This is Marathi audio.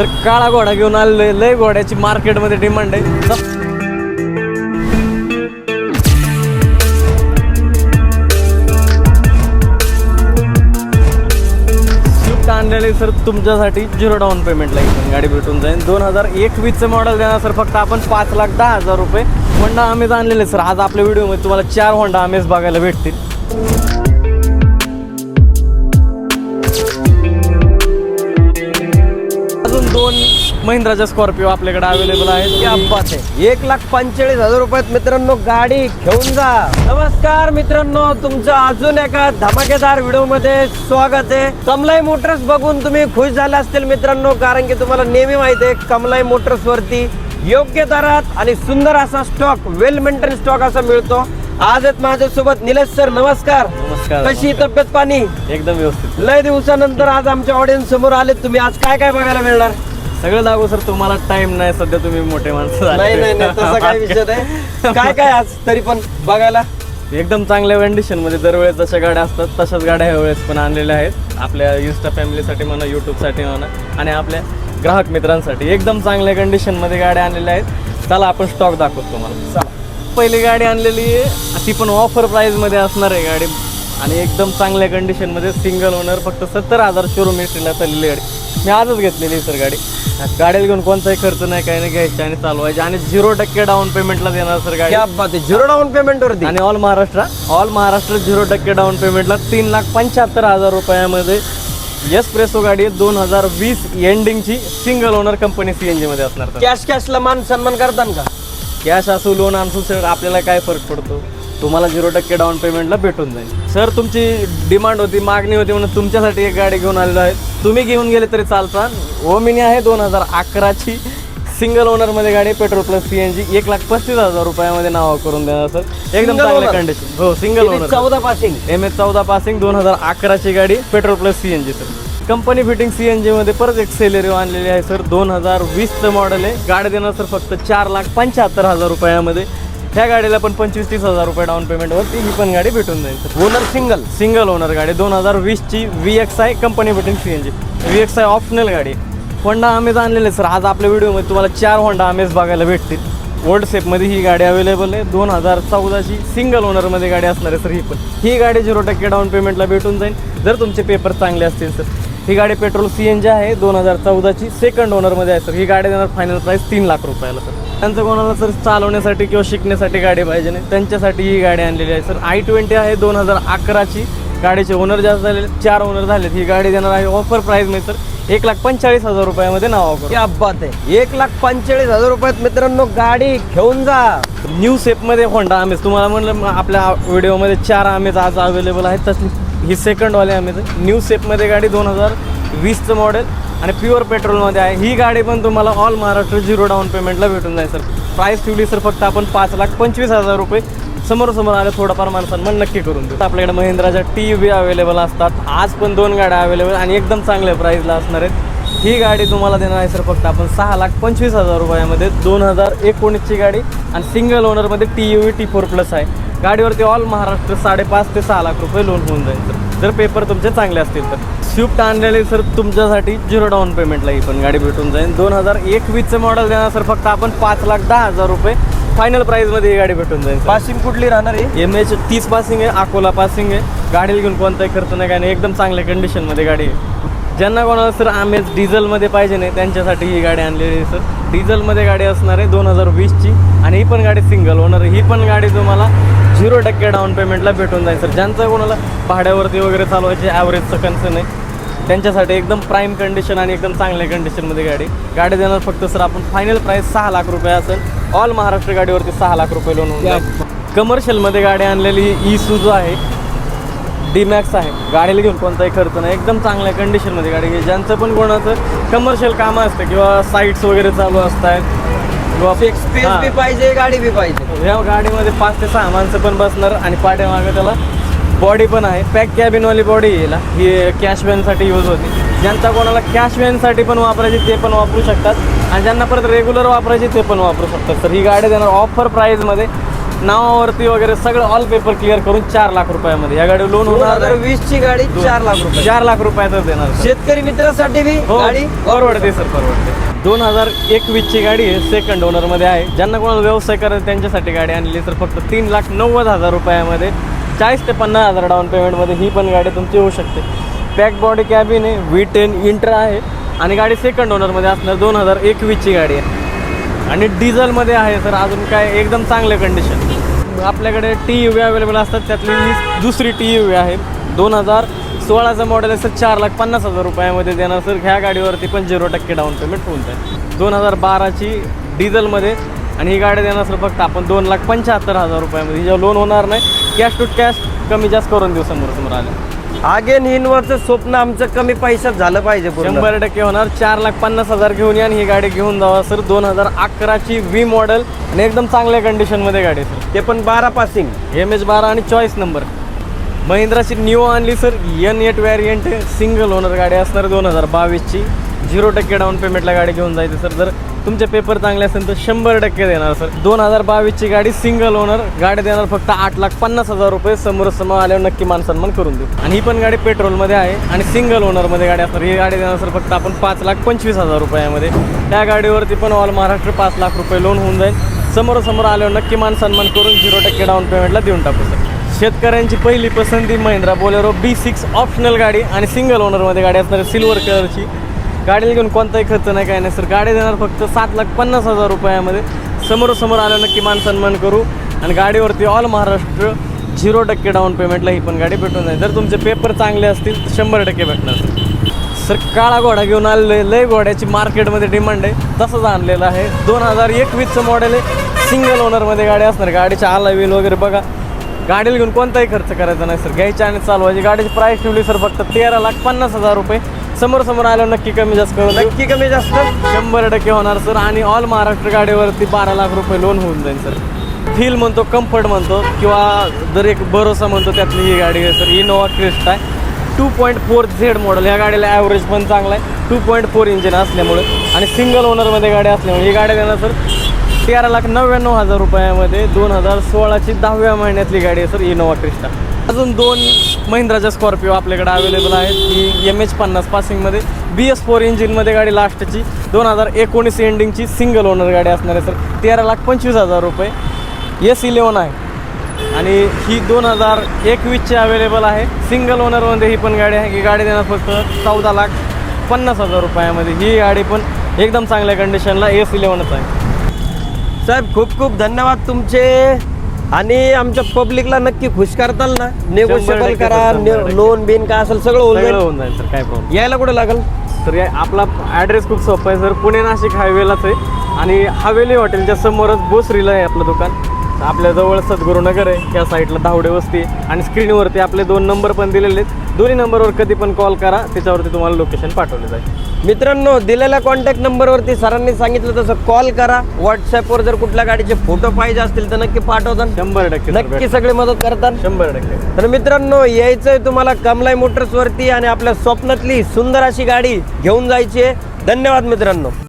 सर काळा घोडा घेऊन आलेलो लय घोड्याची मार्केटमध्ये डिमांड आहे. स- आणलेली सर तुमच्यासाठी झिरो डाऊन पेमेंटला इथून गाडी भेटून जाईल. दोन हजार एकवीसचं मॉडेल देणार सर फक्त आपण पाच लाख दहा हजार रुपये. होंडा आमेज आणलेले सर. आज आपल्या व्हिडिओमध्ये तुम्हाला चार होंडा आमेज बघायला भेटतील. दोन महिंद्राच्या स्कॉर्पिओ आपल्याकडे अवेलेबल आहेत. बात. आहे एक लाख पंचेचाळीस हजार रुपयात मित्रांनो गाडी घेऊन जा. नमस्कार मित्रांनो तुमचं अजून एका धमाकेदार व्हिडिओमध्ये स्वागत आहे. कमलाई मोटर्स बघून तुम्ही खुश झाले असतील मित्रांनो कारण की तुम्हाला नेहमी माहिती आहे कमलाई मोटर्स वरती योग्य दरात आणि सुंदर असा स्टॉक वेल मेंटेन स्टॉक असा मिळतो. आज आहेत माझ्यासोबत निलेश सर नमस्कार. नमस्कार. कशी तब्येत पाणी? एकदम व्यवस्थित. लय दिवसानंतर आज आमच्या ऑडियन्स समोर आले तुम्ही. आज काय काय बघायला मिळणार? सगळं दाखवू सर तुम्हाला टाइम नाही सध्या तुम्ही मोठे माणसं. नाही नाही नाही तसा काय विषय नाही. काय काय आज? तरी पण बघायला. एकदम चांगल्या कंडिशनमध्ये दरवेळेस जशा गाड्या असतात तशाच गाड्या ह्या वेळेस पण आणलेल्या आहेत. आपल्या युस्टा फॅमिलीसाठी म्हणा यूट्यूबसाठी म्हणा आणि आपल्या ग्राहक मित्रांसाठी एकदम चांगल्या कंडिशनमध्ये गाड्या आणलेल्या आहेत. चला आपण स्टॉक दाखवतो तुम्हाला. पहिली गाडी आणलेली आहे. ती पण ऑफर प्राइसमध्ये असणार आहे गाडी. आणि एकदम चांगल्या कंडिशनमध्ये सिंगल ओनर फक्त सत्तर हजार शोरूम एस्ट्रीला चाललेली गाडी. मी आजच घेतलेली सर गाडी. गाड्या घेऊन कोणताही खर्च नाही काही नाही घ्यायचे आणि चालवायचे. आणि झिरो टक्के डाऊन पेमेंटला देणार सर गाडी. क्या बात आहे. झिरो डाऊन पेमेंट वरती? आणि all Maharashtra all Maharashtra zero टक्के डाऊन पेमेंटला तीन लाख पंच्याहत्तर हजार रुपयामध्ये यस प्रेसो गाडी दोन हजार वीस एंडिंगची single owner company C N जीमध्ये असणार कॅश कॅशला मान सन्मान करतान का? कॅश असू लोन असू सर आपल्याला काय फरक पडतो? तुम्हाला झिरो टक्के डाऊन पेमेंटला भेटून जाईल. सर तुमची डिमांड होती मागणी होती म्हणून तुमच्यासाठी एक गाडी घेऊन आलेलो आहे. तुम्ही घेऊन गेले तरी चालता. ओमिनी आहे दोन हजार अकराची. सिंगल ओनरमध्ये गाडी petrol plus C N G एक लाख पस्तीस हजार रुपयामध्ये नाव करून देणार सर एकदम चांगल्या? कंडिशन हो सिंगल ओनर चौदा पासिंग एम एच चौदा पासिंग दोन हजार अकराची गाडी petrol plus C N G sir company fitting C N जीमध्ये परत एक सेलेरिओ आणलेली आहे सर दोन हजार वीसचं मॉडेल आहे. गाडी देणार सर फक्त चार लाख पंच्याहत्तर हजार रुपयामध्ये. ह्या गाडीला पण पंचवीस तीस हजार रुपये डाऊन पेमेंटवरती ही पण गाडी भेटून जाईल sir. Owner single single owner गाडी दोन हजार वीसची V X I company fitting C N G V X I optional गाडी. होंडा आमेज आणलेले सर. आज आपल्या व्हिडिओमध्ये तुम्हाला चार होंडा आमेज बघायला भेटतील. ओल्ड सेपमध्ये ही गाडी अवेलेबल आहे. दोन हजार चौदाची सिंगल ओनरमध्ये गाडी असणार आहे सर ही पण. ही गाडी झिरो टक्के डाऊन पेमेंटला भेटून जाईल. जर तुमचे पेपर चांगले असतील सर. ही गाडी पेट्रोल सी एन जी आहे. दोन हजार चौदाची सेकंड ओनरमध्ये आहे सर. ही गाडी देणार फायनल प्राईस तीन लाख रुपयाला सर. त्यांचं कोणाला सर चालवण्यासाठी किंवा शिकण्यासाठी गाडी पाहिजे नाही. त्यांच्यासाठी ही गाडी आणलेली आहे. सर आय ट्वेंटी आहे दोन हजार अकराची. गाडीचे ओनर जास्त झालेले चार ओनर झालेत. ही गाडी देणार आहे. ऑफर प्राईजमध्ये सर एक लाख पंचेचाळीस हजार रुपयामध्ये नाव क्या बात आहे. एक लाख पंचेचाळीस हजार रुपयात मित्रांनो गाडी घेऊन जा. न्यू सेपमध्ये होंडा आमेज तुम्हाला म्हणलं म- आपल्या व्हिडिओमध्ये चार आमेज आज अवेलेबल आहेत. तसली ही सेकंडवाली आमेज न्यू सेपमध्ये गाडी दोन हजार वीसचं मॉडेल आणि प्युअर पेट्रोलमध्ये आहे. ही गाडी पण तुम्हाला ऑल महाराष्ट्र झिरो डाऊन पेमेंटला भेटून जाईल सर प्राईस ठेवली सर फक्त आपण पाच लाख पंचवीस हजार रुपये समोर समोर थोडंफार माणसांना नक्की करून देऊ. आपल्याकडे महिंद्राच्या टी व्ही अवेलेबल असतात. आज पण दोन गाड्या अवेलेबल आणि एकदम चांगल्या प्राईजला असणार आहेत. ही गाडी तुम्हाला देणार आहे सर फक्त आपण सहा लाख पंचवीस हजार रुपयामध्ये दोन हजार एकोणीसची गाडी आणि single ओनरमध्ये T U V T four plus आहे. गाडीवरती ऑल महाराष्ट्र साडेपाच ते सहा लाख रुपये लोन होऊन जाईल सर जर पेपर तुमचे चांगले असतील तर. स्विफ्ट आणलेले सर तुमच्यासाठी झिरो डाऊन पेमेंटला ही पण गाडी भेटून जाईल. दोन हजार एकवीसचं मॉडेल देणार सर फक्त आपण पाच लाख दहा हजार रुपये फायनल प्राईजमध्ये ही गाडी भेटून जाईल पासिंग कुठली राहणार आहे? एम एच तीस पासिंग आहे अकोला पासिंग आहे. गाडीला घेऊन कोणताही खर्च नाही काय नाही. एकदम चांगल्या कंडिशनमध्ये गाडी आहे. ज्यांना कोणाला सर आमेज डिझेलमध्ये पाहिजे नाही त्यांच्यासाठी ही गाडी आणलेली आहे सर. डिझेलमध्ये गाडी असणार आहे दोन हजार वीसची आणि ही पण गाडी सिंगल ओनर ही पण गाडी तुम्हाला झिरो टक्के डाऊन पेमेंटला भेटून जाईल सर ज्यांचं कोणाला भाड्यावरती वगैरे चालवायचे ॲव्हरेजचं कन्सर्न आहे त्यांच्यासाठी एकदम प्राईम कंडिशन आणि एकदम चांगल्या कंडिशनमध्ये गाडी. गाडी देणार फक्त सर आपण फायनल प्राईस सहा लाख रुपये असेल. ऑल महाराष्ट्र गाडीवरती सहा लाख रुपये लोन होऊन कमर्शियलमध्ये गाडी आणलेली ई सुजो आहे. डीमॅक्स आहे. गाडीला घेऊन कोणताही खर्च नाही. एकदम चांगल्या कंडिशनमध्ये गाडी घे ज्यांचं पण कोणाचं कमर्शियल कामं असतं किंवा साईट्स वगैरे चालू असतात बी पाहिजे गाडी बी पाहिजे. या गाडीमध्ये पाच ते सहा माणसं पण बसणार आणि पाठीमागं त्याला बॉडी पण आहे. पॅक कॅबिनवाली बॉडी येईल ही कॅश व्हॅनसाठी यूज होते. ज्यांचा कोणाला कॅश व्हॅनसाठी पण वापरायची ते पण वापरू शकतात. आणि ज्यांना परत रेग्युलर वापरायची ते पण वापरू शकतात. तर ही गाडी देणार ऑफर प्राईजमध्ये नावावरती वगैरे सगळं ऑल पेपर क्लिअर करून चार लाख रुपयामध्ये. या गाडी लोन होणार वीस ची गाडी चार लाख रुपये. चार लाख रुपयातच देणार. शेतकरी मित्रासाठी बी हो गाडी परवडते सर परवडते. दोन हजार एकवीसची गाडी आहे सेकंड ओनरमध्ये आहे. ज्यांना कोणाला व्यवसाय करायचा त्यांच्यासाठी गाडी आणली तर फक्त तीन लाख नव्वद हजार रुपयामध्ये चाळीस ते पन्नास हजार डाऊन पेमेंटमध्ये ही पण गाडी तुमची होऊ शकते. पॅक बॉडी कॅबिन आहे व्ही टेन इंट्रा आहे आणि गाडी सेकंड ओनरमध्ये असणार दोन हजार एकवीसची गाडी आहे. आणि डिझेलमध्ये आहे सर अजून काय एकदम चांगलं कंडिशन आपल्याकडे टी यू व्ही अवेलेबल असतात त्यातली ही दुसरी टी यू व्ही आहे. दोन हजार सोळाचं मॉडेल आहे सर चार लाख पन्नास हजार रुपयामध्ये देणार सर ह्या गाडीवरती पण झिरो टक्के डाऊन पेमेंट होऊन जाईल. दोन हजार बाराची डिझेलमध्ये आणि ही गाडी देणार सर फक्त आपण दोन लाख पंच्याहत्तर हजार रुपयामध्ये. जेव्हा लोन होणार नाही. कॅश टू कॅश कमी जास्त करून देऊ समोर समोर आले. आगेन इनवरचं स्वप्न आमचं कमी पैशात झालं पाहिजे पूर्ण. शंभर टक्के होणार. चार लाख पन्नास हजार घेऊन या आणि ही गाडी घेऊन जावा सर दोन हजार अकराची व्ही मॉडेल आणि एकदम चांगल्या कंडिशनमध्ये गाडी सर ते पण बारा पासिंग. एम एच बारा आणि चॉईस नंबर महिंद्राची न्यू आणली सर एन एट व्हॅरियंट आहे. सिंगल ओनर गाडी असणार दोन हजार बावीसची. झिरो टक्के डाऊन पेमेंटला गाडी घेऊन जायची सर जर तुमचे पेपर चांगले असेल तर शंभर टक्के देणार सर दोन हजार बावीसची गाडी सिंगल ओनर गाडी देणार फक्त आठ लाख पन्नास हजार रुपये. समोर समोर आल्यावर नक्की मान सन्मान करून देऊ. आणि ही पण गाडी पेट्रोलमध्ये आहे आणि सिंगल ओनरमध्ये गाडी असणार. ही गाडी देणार सर फक्त आपण पाच लाख पंचवीस हजार रुपयामध्ये. त्या गाडीवरती पण ऑल महाराष्ट्र पाच लाख रुपये लोन होऊन जाईल. समोरसमोर आल्यावर नक्की मान सन्मान करून झिरो टक्के डाऊन पेमेंटला देऊन टाकू सर शेतकऱ्यांची पहिली पसंती Mahindra Bolero B six optional गाडी आणि सिंगल ओनरमध्ये गाडी असणार सिल्वर कलरची गाडीला घेऊन कोणताही खर्च नाही काय नाही. सर गाडी देणार फक्त सात लाख पन्नास हजार रुपयामध्ये. समोरासमोर आलं नक्की मान सन्मान करू. आणि गाडीवरती ऑल महाराष्ट्र झिरो टक्के डाऊन पेमेंटला ही पण गाडी भेटून जाईल. जर तुमचे पेपर चांगले असतील तर शंभर टक्के भेटणार. सर सर काळा घोडा घेऊन आलेले लय घोड्याची मार्केटमध्ये डिमांड आहे. तसंच आणलेलं आहे. दोन हजार एकवीसचं मॉडेल आहे. सिंगल ओनरमध्ये गाडी असणार. गाडीच्या आला व्हील वगैरे बघा. गाडीला घेऊन कोणताही खर्च करायचा नाही सर. घ्यायची आणि चालवायची. गाडीची प्राईस ठेवली सर फक्त तेरा लाख पन्नास हजार रुपये. समोर समोर आल्यावर नक्की कमी जास्त करू नक्की कमी जास्त. शंभर टक्के होणार सर. आणि ऑल महाराष्ट्र गाडीवरती बारा लाख रुपये लोन होऊन जाईल सर. फील म्हणतो कम्फर्ट म्हणतो किंवा जर एक भरोसा म्हणतो त्यातली ही गाडी आहे सर. इनोवा क्रिस्ट आहे. Two point four Z model ह्या गाडीला ॲव्हरेज पण चांगला आहे. टू पॉईंट फोर इंजिन असल्यामुळे. आणि सिंगल ओनरमध्ये गाडी असल्यामुळे ही गाडी देणार सर. तेरा लाख नव्याण्णव हजार रुपयामध्ये दोन हजार सोळाची दहाव्या महिन्यातली गाडी आहे सर इनोवा क्रिस्टा अजून दोन महिंद्राच्या स्कॉर्पिओ आपल्याकडे अवेलेबल आहेत. ही एम एच पन्नास पासिंगमध्ये बी एस फोर इंजिनमध्ये गाडी लास्टची दोन हजार एकोणीस एंडिंगची सिंगल ओनर गाडी असणार आहे सर. तेरा लाख पंचवीस हजार रुपये. एस इलेवन आहे. आणि ही दोन हजार एकवीसची अवेलेबल आहे. सिंगल ओनरमध्ये ही पण गाडी आहे. ही गाडी देणार फक्त चौदा लाख पन्नास हजार रुपयामध्ये. ही गाडी पण एकदम चांगल्या कंडिशनला एस इलेवनच आहे. साहेब खूप खूप धन्यवाद तुमचे. आणि आमच्या पब्लिकला नक्की खुश करताल ना. नेगोशिएबल टक्के करा सर, शंभर टक्के. लोन बिन काय असेल सगळं होऊन सगळं जाईल होऊन जाईल सर काय प्रॉब्लेम यायला कुठे लागेल? तर या आपला ॲड्रेस खूप सोपा आहे सर. पुणे नाशिक हायवेलाच आहे. आणि हवेली हॉटेलच्या समोरच बोसरीला आहे आपलं दुकान. आपल्या जवळ सद्गुरुनगर आहे त्या साईडला धावडे वस्ती आहे. आणि स्क्रीनवरती आपले दोन नंबर पण दिलेले आहेत. दोन्ही नंबरवर कधी पण कॉल करा त्याच्यावरती तुम्हाला लोकेशन पाठवले जाईल. मित्रांनो दिलेल्या कॉन्टॅक्ट नंबरवरती सरांनी सांगितलं तसं कॉल करा. व्हॉट्सअपवर जर कुठल्या गाडीचे फोटो पाहिजे असतील तर नक्की पाठवतात. शंभर टक्के नक्की सगळे मदत करतात. शंभर टक्के. तर मित्रांनो यायचंय तुम्हाला कमलाई मोटर्स वरती आणि आपल्या स्वप्नातली सुंदर अशी गाडी घेऊन जायची आहे. धन्यवाद मित्रांनो.